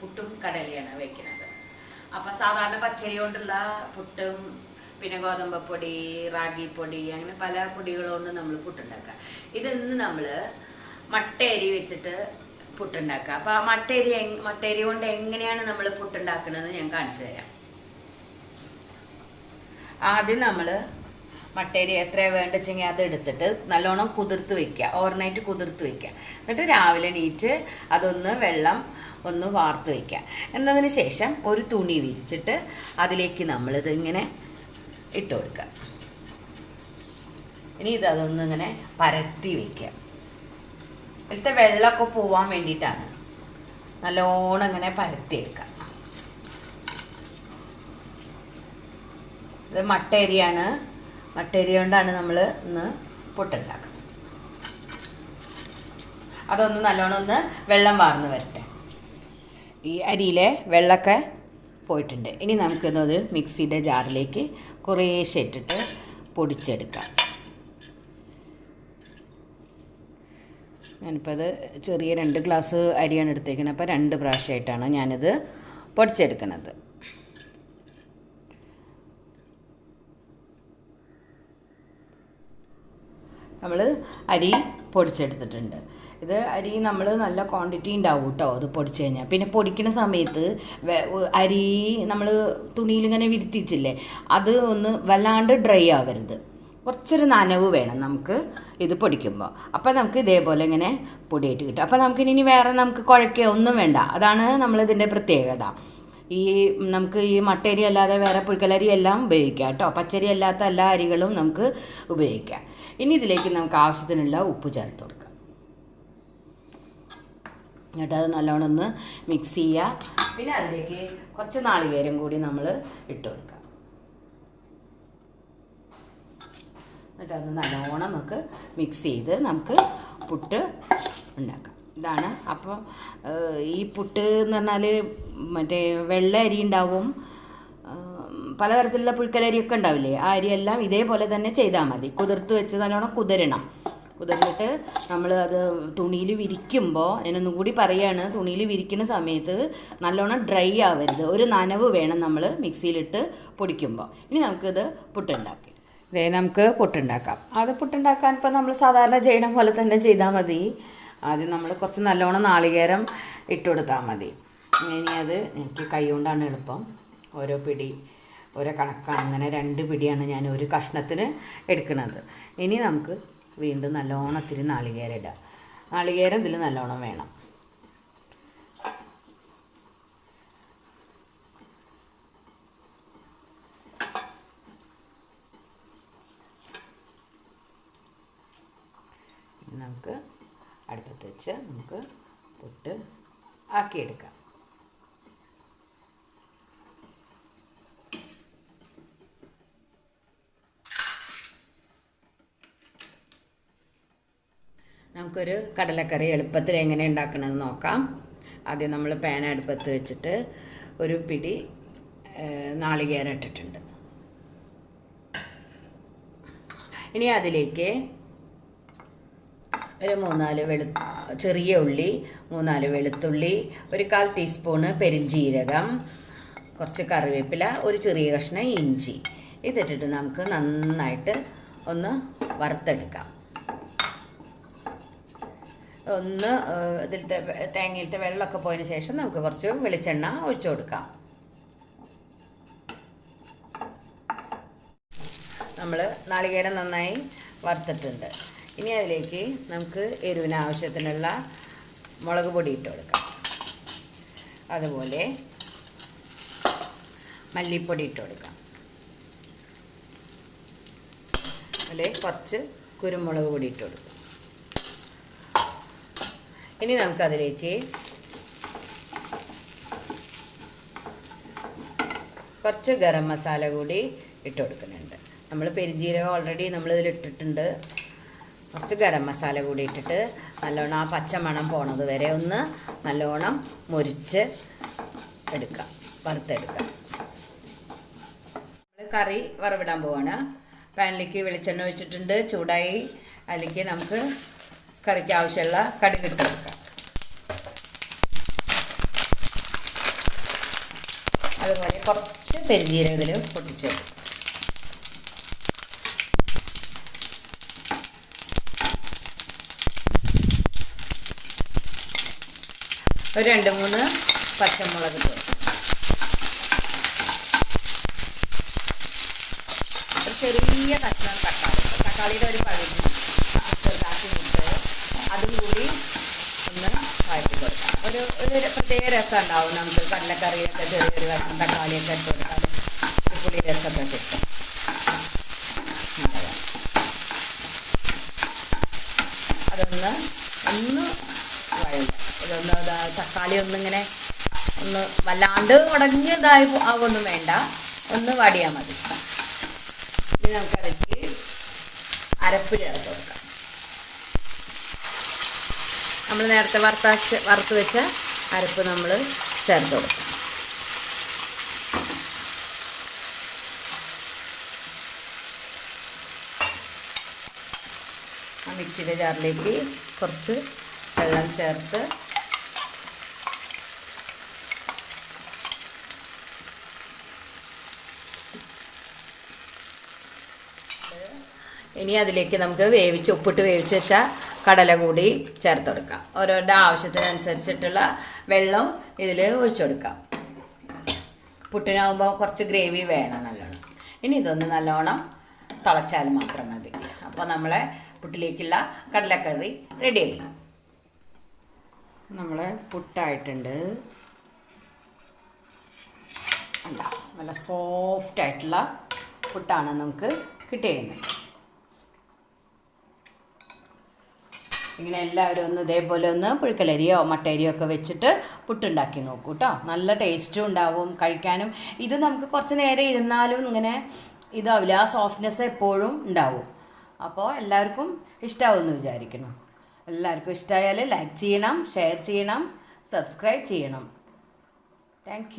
പുട്ടും കടലയാണ് വെക്കുന്നത്. അപ്പം സാധാരണ പച്ചരി കൊണ്ടുള്ള പുട്ടും പിന്നെ ഗോതമ്പപ്പൊടി റാഗിപ്പൊടി അങ്ങനെ പല പൊടികളുകൊണ്ട് നമ്മൾ പുട്ടുണ്ടാക്കുക. ഇതിന്ന് നമ്മൾ മട്ടയരി വെച്ചിട്ട് പുട്ടുണ്ടാക്കുക. അപ്പോൾ ആ മട്ടയരി മട്ടയരി കൊണ്ട് എങ്ങനെയാണ് നമ്മൾ പുട്ടുണ്ടാക്കുന്നത് ഞാൻ കാണിച്ചു തരാം. ആദ്യം നമ്മൾ മട്ടേരി എത്ര വേണ്ടച്ചെങ്കിൽ അത് എടുത്തിട്ട് നല്ലോണം കുതിർത്ത് വയ്ക്കുക ഓവർനൈറ്റ് കുതിർത്ത് വയ്ക്കുക എന്നിട്ട് രാവിലെ നീറ്റ് അതൊന്ന് വെള്ളം ഒന്ന് വാർത്ത് വയ്ക്കുക എന്നതിന് ശേഷം ഒരു തുണി വിരിച്ചിട്ട് അതിലേക്ക് നമ്മളിത് ഇങ്ങനെ ഇട്ട് കൊടുക്കുക. ഇനി ഇത് അതൊന്ന് ഇങ്ങനെ പരത്തി വയ്ക്കുക ഇതിലത്തെ വെള്ളമൊക്കെ പോവാൻ വേണ്ടിയിട്ടാണ്. നല്ലോണം ഇങ്ങനെ പരത്തി എടുക്കുക. ഇത് മട്ടേരിയാണ് മട്ടേരി കൊണ്ടാണ് നമ്മൾ ഇന്ന് പുട്ടുണ്ടാക്കുന്നത്. അതൊന്ന് നല്ലോണം ഒന്ന് വെള്ളം വാർന്ന് വരട്ടെ. ഈ അരിയിലെ വെള്ളമൊക്കെ പോയിട്ടുണ്ട്. ഇനി നമുക്കിന്നത് മിക്സിയുടെ ജാറിലേക്ക് കുറേശ്ശെ ഇട്ടിട്ട് പൊടിച്ചെടുക്കാം. ഞാനിപ്പോൾ അത് ചെറിയ രണ്ട് ഗ്ലാസ് അരിയാണ് എടുത്തേക്കുന്നത് അപ്പോൾ രണ്ട് പ്രാവശ്യമായിട്ടാണ് ഞാനിത് പൊടിച്ചെടുക്കുന്നത് നമ്മൾ അരി പൊടിച്ചെടുത്തിട്ടുണ്ട്. ഇത് അരി നമ്മൾ നല്ല ക്വാണ്ടിറ്റി ഉണ്ടാവും കേട്ടോ അത് പൊടിച്ച് കഴിഞ്ഞാൽ പിന്നെ പൊടിക്കുന്ന സമയത്ത് അരി നമ്മൾ തുണിയിൽ ഇങ്ങനെ വിരുത്തിച്ചില്ലേ അത് ഒന്ന് വല്ലാണ്ട് ഡ്രൈ ആവരുത്. കുറച്ചൊരു നനവ് വേണം നമുക്ക് ഇത് പൊടിക്കുമ്പോൾ അപ്പോൾ നമുക്ക് ഇതേപോലെ ഇങ്ങനെ പൊടിയായിട്ട് കിട്ടും. അപ്പോൾ നമുക്കിനി വേറെ നമുക്ക് കുഴക്കുക ഒന്നും വേണ്ട. അതാണ് നമ്മളിതിന്റെ പ്രത്യേകത. ഈ നമുക്ക് ഈ മട്ടരി അല്ലാതെ വേറെ പുഴുക്കലരി എല്ലാം ഉപയോഗിക്കാം കേട്ടോ. പച്ചരി അല്ലാത്ത എല്ലാ അരികളും നമുക്ക് ഉപയോഗിക്കാം. ഇനി ഇതിലേക്ക് നമുക്ക് ആവശ്യത്തിനുള്ള ഉപ്പ് ചേർത്ത് കൊടുക്കാം. എന്നിട്ട് അത് നല്ലോണം ഒന്ന് മിക്സ് ചെയ്യുക പിന്നെ അതിലേക്ക് കുറച്ച് നാളികേരം കൂടി നമ്മൾ ഇട്ട് കൊടുക്കാം. എന്നിട്ട് അത് നല്ലോണം നമുക്ക് മിക്സ് ചെയ്ത് നമുക്ക് പുട്ട് ഉണ്ടാക്കാം. ഇതാണ്. അപ്പോൾ ഈ പുട്ട് എന്ന് പറഞ്ഞാൽ മറ്റേ വെള്ള അരി ഉണ്ടാവും. പലതരത്തിലുള്ള പുഴുക്കലരിയൊക്കെ ഉണ്ടാവില്ലേ? ആ അരിയെല്ലാം ഇതേപോലെ തന്നെ ചെയ്താൽ മതി. കുതിർത്ത് വെച്ച് നല്ലോണം കുതിരണം. കുതിർന്നിട്ട് നമ്മൾ അത് തുണിയിൽ വിരിക്കുമ്പോൾ ഞാനൊന്നും കൂടി പറയുകയാണ് തുണിയിൽ വിരിക്കുന്ന സമയത്ത് നല്ലോണം ഡ്രൈ ആവരുത്. ഒരു നനവ് വേണം നമ്മൾ മിക്സിയിലിട്ട് പൊടിക്കുമ്പോൾ. ഇനി നമുക്കിത് പുട്ടുണ്ടാക്കി. ഇതേ നമുക്ക് പുട്ടുണ്ടാക്കാം. അത് പുട്ടുണ്ടാക്കാൻ ഇപ്പോൾ നമ്മൾ സാധാരണ ചെയ്യണ പോലെ തന്നെ ചെയ്താൽ മതി. ആദ്യം നമ്മൾ കുറച്ച് നല്ലോണം നാളികേരം ഇട്ട് കൊടുത്താൽ മതി. ഇനി അത് എനിക്ക് കൈ കൊണ്ടാണ് എളുപ്പം. ഓരോ പിടി ഓരോ കണക്കാണ് അങ്ങനെ രണ്ട് പിടിയാണ് ഞാൻ ഒരു കഷ്ണത്തിന് എടുക്കുന്നത്. ഇനി നമുക്ക് വീണ്ടും നല്ലോണം ഇത്തിരി നാളികേരം ഇടാം. നാളികേരം ഇതിൽ നല്ലോണം വേണം. നമുക്ക് അടുപ്പത്ത് വെച്ച് നമുക്ക് പുട്ട് ആക്കിയെടുക്കാം. നമുക്കൊരു കടലക്കറി എളുപ്പത്തിൽ എങ്ങനെ ഉണ്ടാക്കണമെന്ന് നോക്കാം. ആദ്യം നമ്മൾ പാൻ അടുപ്പത്ത് വെച്ചിട്ട് ഒരു പിടി നാളികേരം ഇട്ടിട്ടുണ്ട്. ഇനി അതിലേക്ക് ഒരു മൂന്നാൽ വെളു ചെറിയ ഉള്ളി മൂന്നാൽ വെളുത്തുള്ളി ഒരു കാൽ ടീസ്പൂണ് പെരിഞ്ജീരകം കുറച്ച് കറിവേപ്പില ഒരു ചെറിയ കഷ്ണം ഇഞ്ചി. ഇതിട്ടിട്ട് നമുക്ക് നന്നായിട്ട് ഒന്ന് വറുത്തെടുക്കാം. ഒന്ന് ഇതിലത്തെ തേങ്ങയിലത്തെ വെള്ളമൊക്കെ പോയതിന് ശേഷം നമുക്ക് കുറച്ച് വെളിച്ചെണ്ണ ഒഴിച്ചു കൊടുക്കാം. നമ്മൾ നാളികേരം നന്നായി വറുത്തിട്ടുണ്ട്. ഇനി അതിലേക്ക് നമുക്ക് എരിവിന് ആവശ്യത്തിനുള്ള മുളക് പൊടി ഇട്ട് കൊടുക്കാം. അതുപോലെ മല്ലിപ്പൊടി ഇട്ട് കൊടുക്കാം. അതിൽ കുറച്ച് കുരുമുളക് പൊടി ഇട്ട് കൊടുക്കാം. ഇനി നമുക്കതിലേക്ക് കുറച്ച് ഗരം മസാല കൂടി ഇട്ട് കൊടുക്കുന്നുണ്ട്. നമ്മൾ പെരിഞ്ജീരകം ഓൾറെഡി നമ്മൾ ഇതിൽ ഇട്ടിട്ടുണ്ട്. കുറച്ച് ഗരം മസാല കൂടി ഇട്ടിട്ട് നല്ലോണം ആ പച്ചമണം പോണത് വരെ ഒന്ന് നല്ലോണം മുരിച്ച് എടുക്കാം വറുത്തെടുക്കാം. കറി വറവിടാൻ പോവാണ്. പാനിലേക്ക് വെളിച്ചെണ്ണ ഒഴിച്ചിട്ടുണ്ട് ചൂടായി. അതിലേക്ക് നമുക്ക് കറിക്ക് ആവശ്യമുള്ള കടുക് ഇട്ട് അതുപോലെ കുറച്ച് പെരുജീരകത്തിൽ പൊട്ടിച്ചെടുക്കും. ഒരു രണ്ട് മൂന്ന് പച്ചമുളക് ഒരു ചെറിയ കഷ്ണം തക്കാളി. തക്കാളിയുടെ ഒരു പകുതി ചെറുതാക്കി മുട്ട് അതും കൂടി ഒന്ന് വഴറ്റി കൊടുക്കാം ഒരു ഒരു പ്രത്യേക രസം ഉണ്ടാവും നമുക്ക് കടലക്കറിയൊക്കെ ചെറിയൊരു കഷ്ണം തക്കാളിയൊക്കെ ഇട്ട് കൊടുക്കാം പുളി രസമൊക്കെ കിട്ടും. അതൊന്ന് ഒന്ന് ഇതൊന്ന് ഇതാ തക്കാളി ഒന്നിങ്ങനെ ഒന്ന് വല്ലാണ്ട് ഉടഞ്ഞതായി ആവൊന്നും വേണ്ട. ഒന്ന് വടിയാൽ മതി. ഇനി നമുക്കതിലേക്ക് അരപ്പ് ചേർത്ത് കൊടുക്കാം. നമ്മൾ നേരത്തെ വറുത്ത വറുത്ത് വെച്ച അരപ്പ് നമ്മൾ ചേർത്ത് കൊടുക്കാം. മിക്സിയുടെ ജാറിലേക്ക് കുറച്ച് വെള്ളം ചേർത്ത് ഇനി അതിലേക്ക് നമുക്ക് വേവിച്ച് ഉപ്പിട്ട് വേവിച്ച് വെച്ച കടല കൂടി ചേർത്ത് കൊടുക്കാം. ഓരോരുടെ ആവശ്യത്തിനനുസരിച്ചിട്ടുള്ള വെള്ളം ഇതിൽ ഒഴിച്ചു കൊടുക്കാം. പുട്ടിനാകുമ്പോൾ കുറച്ച് ഗ്രേവി വേണം നല്ലോണം. ഇനി ഇതൊന്ന് നല്ലോണം തിളച്ചാൽ മാത്രം മതി. അപ്പോൾ നമ്മളെ പുട്ടിലേക്കുള്ള കടലക്കറി റെഡിയായി നമ്മളെ പുട്ടായിട്ടുണ്ട്. അല്ല നല്ല സോഫ്റ്റ് ആയിട്ടുള്ള പുട്ടാണ് നമുക്ക് കിട്ടിയത് ഇങ്ങനെ എല്ലാവരും ഒന്ന് ഇതേപോലെ ഒന്ന് പുഴുക്കലരിയോ മട്ടരിയോ ഒക്കെ വെച്ചിട്ട് പുട്ടുണ്ടാക്കി നോക്കൂ കേട്ടോ നല്ല ടേസ്റ്റും ഉണ്ടാവും കഴിക്കാനും. ഇത് നമുക്ക് കുറച്ച് നേരം ഇരുന്നാലും ഇങ്ങനെ ഇതാവില്ല. ആ സോഫ്റ്റ്നെസ് എപ്പോഴും ഉണ്ടാവും. അപ്പോൾ എല്ലാവർക്കും ഇഷ്ടമാവുമെന്ന് വിചാരിക്കുന്നു. എല്ലാവർക്കും ഇഷ്ടമായാൽ ലൈക്ക് ചെയ്യണം ഷെയർ ചെയ്യണം സബ്സ്ക്രൈബ് ചെയ്യണം. താങ്ക്